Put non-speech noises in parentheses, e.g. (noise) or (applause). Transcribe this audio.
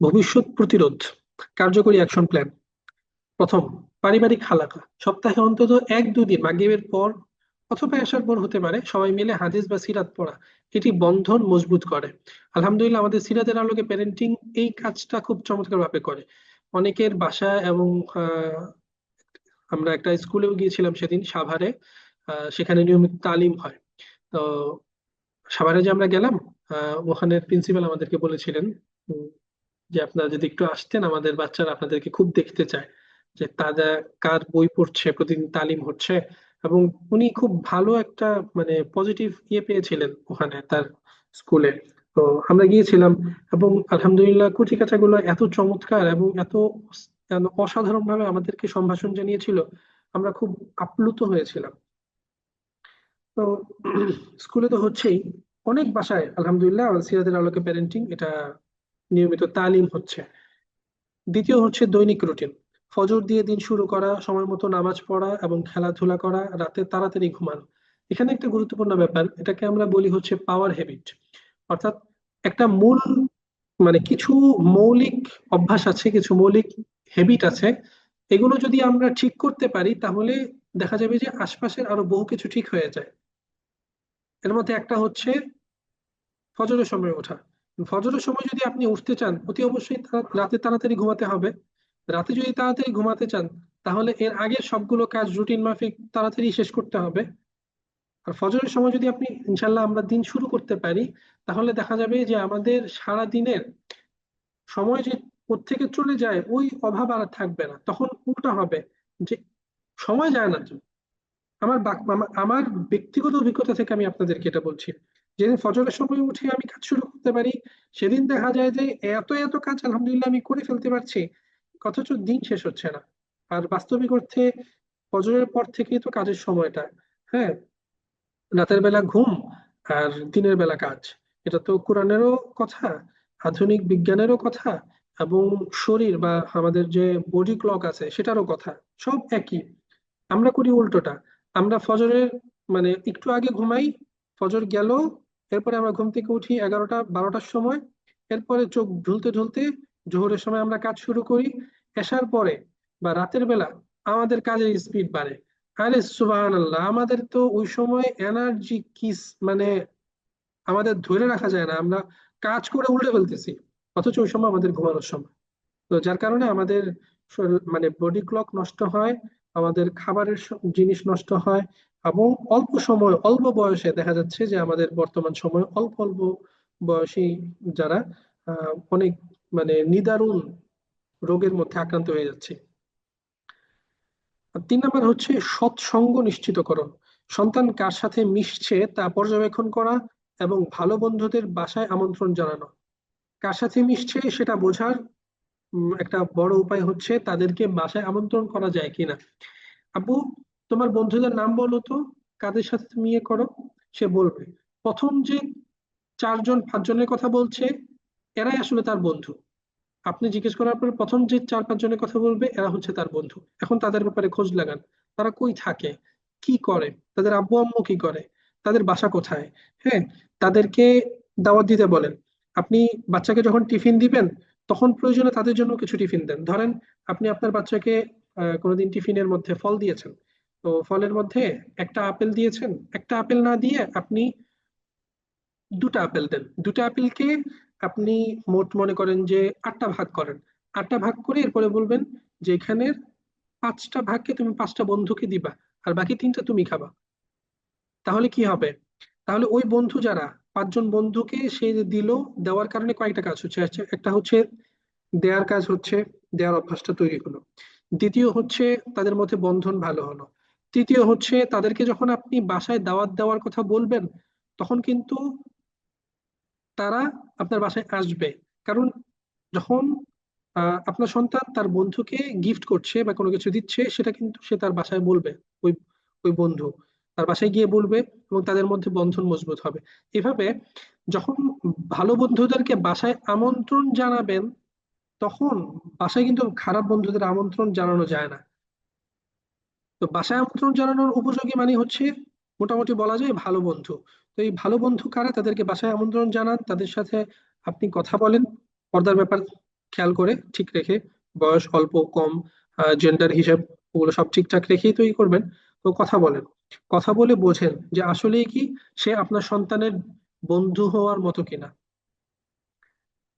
ভবিষ্যৎ প্রতিরোধ, কার্যকরী অ্যাকশন প্ল্যান প্রথম, পারিবারিক হালাকা। সপ্তাহে অন্তত এক দুদিন মাগরিবের পর অথবা আসার পর হতে পারে, সবাই মিলে হাদিস বা সিরাত পড়া। এটি বন্ধন মজবুত করে। আলহামদুলিল্লাহ, আমাদের সিরাতের আলোকে প্যারেন্টিং এই কাজটা খুব চমৎকার ভাবে করে। অনেকের বাসা এবং আমরা একটা স্কুলেও গিয়েছিলাম সেদিন সাভারে সেখানে নিয়মিত তালিম হয়। তো সাভারে যে আমরা গেলাম ওখানের প্রিন্সিপাল আমাদেরকে বলেছিলেন যে আপনারা যদি একটু আসতেন, আমাদের বাচ্চারা আপনাদেরকে খুব দেখতে চায় যে তারা কার বই পড়ছে প্রতিদিন তালিম হচ্ছে এবং উনি খুব ভালো একটা মানে পজিটিভ ইয়ে পেয়েছিলেন ওখানে তার স্কুলে তো আমরা গিয়েছিলাম এবং আলহামদুলিল্লাহ কুচি গুলো এত চমৎকার এবং এত অসাধারণ ভাবে আমাদেরকে সম্ভাষণ জানিয়েছিল, আমরা খুব আপ্লুত হয়েছিলাম। তো (clears throat) স্কুলে তো হচ্ছেই। অনেক বাসায় আলহামদুলিল্লাহ সিরাতের আলোকে প্যারেন্টিং এটা নিয়মিত তালিম হচ্ছে। দ্বিতীয় হচ্ছে দৈনিক রুটিন। ফজর দিয়ে দিন শুরু করা, সময় মতো নামাজ পড়া এবং খেলাধুলা করা, রাতে তাড়াতাড়ি ঘুমানো। এখানে একটা গুরুত্বপূর্ণ ব্যাপার, এটাকে আমরা বলি হচ্ছে পাওয়ার হ্যাবিট অর্থাৎ একটা মূল মানে কিছু মৌলিক অভ্যাস আছে, কিছু মৌলিক হ্যাবিট আছে, এগুলো যদি আমরা ঠিক করতে পারি, তাহলে দেখা যাবে যে আশপাশের আরও বহু কিছু ঠিক হয়ে যায়। এর মধ্যে একটা হচ্ছে ফজরের সময় ওঠা। ফজরের সময় যদি আপনি উঠতে চান, অতি অবশ্যই রাতে তাড়াতাড়ি ঘুমাতে হবে। রাতে যদি তাড়াতাড়ি ঘুমাতে চান, তাহলে এর আগে সবগুলো কাজ, রুটিন মাফিক তাড়াতাড়ি শেষ করতে হবে। আর ফজরের সময় যদি আপনি ইনশাল্লাহ আমরা দিন শুরু করতে পারি, তাহলে দেখা যাবে যে আমাদের সারা দিনের সময় যে থেকে চলে যায়, ওই অভাব আর থাকবে না। তখন উল্টা হবে যে সময় যায় না। আমার আমার ব্যক্তিগত অভিজ্ঞতা থেকে আমি আপনাদেরকে এটা বলছি। যেদিন ফজরের সময় উঠে আমি কাজ শুরু করতে পারি, সেদিন দেখা যায় যে এত এত কাজ আলহামদুলিল্লাহ আমি করে ফেলতে পারছি, অথচ দিন শেষ হচ্ছে না। আর বাস্তবিক অর্থে ফজরের পর থেকেই তো কাজের সময়টা হ্যাঁ? রাতের বেলা ঘুম আর দিনের বেলা কাজ, এটা তো কোরআনেরও কথা, আধুনিক বিজ্ঞানেরও কথা, এবং শরীর বা আমাদের যে বডি ক্লক আছে সেটারও কথা, সব একই। আমরা করি উল্টোটা, আমরা ফজরের মানে একটু আগে ঘুমাই, ফজর গেল এরপরে আমরা ঘুম থেকে উঠি এগারোটা, বারোটার সময়। এরপরে চোখ ঢুলতে ঢুলতে জোহরের সময় আমরা কাজ শুরু করি। এসার পরে বা রাতের বেলা আমাদের কাজের স্পিড বাড়ে। আরে সুবাহ আল্লাহ আমাদের তো ওই সময় এনার্জি কিস মানে আমাদের ধরে রাখা যায় না। আমরা কাজ করে উল্টে ফেলতেছি, অথচ ওই সময় আমাদের ঘুমানোর সময়। তো যার কারণে আমাদের মানে বডি ক্লক নষ্ট হয়। আমাদের খাবারের জিনিস নষ্ট হয় এবং অল্প সময়, অল্প বয়সে দেখা যাচ্ছে যে আমাদের বর্তমান সময় অল্প অল্প বয়সী যারা অনেক মানে নিদারুণ রোগের মধ্যে আক্রান্ত হয়ে যাচ্ছে। তিন নম্বর হচ্ছে সৎসঙ্গ নিশ্চিতকরণ। সন্তান কার সাথে মিশছে তা পর্যবেক্ষণ করা এবং ভালো বন্ধুদের বাসায় আমন্ত্রণ জানানো। কার সাথে মিশছে সেটা বোঝার একটা বড় উপায় হচ্ছে তাদেরকে বাসায় আমন্ত্রণ করা যায় কিনা। আপু, তোমার বন্ধুদের নাম বলো তো, কাদের সাথে তুমি ইয়ে করো, সে বলবে। প্রথম যে চারজন, পাঁচজনের কথা বলছে, এরাই আসলে তার বন্ধু। আপনি জিজ্ঞেস করার পর প্রথম যে চার পাঁচ জনের কথা বলবে, এরা হচ্ছে তার বন্ধু। এখন তাদের ব্যাপারে খোঁজ লাগান। তারা কই থাকে? কি করে? তাদের আব্বু, আম্মু কি করে? তাদের বাসা কোথায়? হ্যাঁ তাদেরকে দাওয়াত দিতে বলেন। আপনি বাচ্চাকে যখন টিফিন দিবেন তখন প্রয়োজনে তাদের জন্য কিছু টিফিন দেন। ধরেন, আপনি আপনার বাচ্চাকে কোনোদিন টিফিনের মধ্যে ফল দিয়েছেন। তো ফলের মধ্যে একটা আপেল দিয়েছেন। একটা আপেল না দিয়ে আপনি দুটা আপেল দেন। দুটা আপেলকে আপনি মোট মনে করেন যে আটটা ভাগ করেন। আটটা ভাগ করে এরপরে বলবেন যে এখানের পাঁচটা ভাগকে তুমি পাঁচটা বন্ধুকে দিবা আর বাকি তিনটা তুমি খাবা। তাহলে কি হবে? তাহলে ওই বন্ধু যারা পাঁচজন বন্ধুকে সে দিল, দেওয়ার কারণে কয়েকটা কাজ হচ্ছে। একটা হচ্ছে দেয়ার কাজ হচ্ছে দেওয়ার অভ্যাসটা তৈরি হলো। দ্বিতীয় হচ্ছে তাদের মধ্যে বন্ধন ভালো হলো। তৃতীয় হচ্ছে তাদেরকে যখন আপনি বাসায় দাওয়াত দেওয়ার কথা বলবেন, তখন কিন্তু তারা আপনার বাসায় আসবে। কারণ যখন আপনার সন্তান তার বন্ধুকে গিফট করছে বা কোনো কিছু দিচ্ছে, সেটা কিন্তু সে তার বাসায় বলবে, ওই ওই বন্ধু। তার বাসায় গিয়ে বলবে এবং তাদের মধ্যে বন্ধন মজবুত হবে। এভাবে যখন ভালো বন্ধুদেরকে বাসায় আমন্ত্রণ জানাবেন, তখন বাসায় কিন্তু খারাপ বন্ধুদের আমন্ত্রণ জানানো যায় না। তো বাসায় আমন্ত্রণ জানানোর উপযোগী মানে হচ্ছে মোটামুটি বলা যায় ভালো বন্ধু। তো এই ভালো বন্ধু কারা? তাদেরকে বাসায় আমন্ত্রণ জানান, তাদের সাথে আপনি কথা বলেন, পর্দার ব্যাপার খেয়াল করে ঠিক রেখে, বয়স, অল্প, কম জেন্ডার হিসাব, ওগুলো সব ঠিকঠাক রেখেই তৈরি করবেন। তো কথা বলেন। কথা বলে বোঝেন যে আসলেই কি সে আপনার সন্তানের বন্ধু হওয়ার মতো কিনা।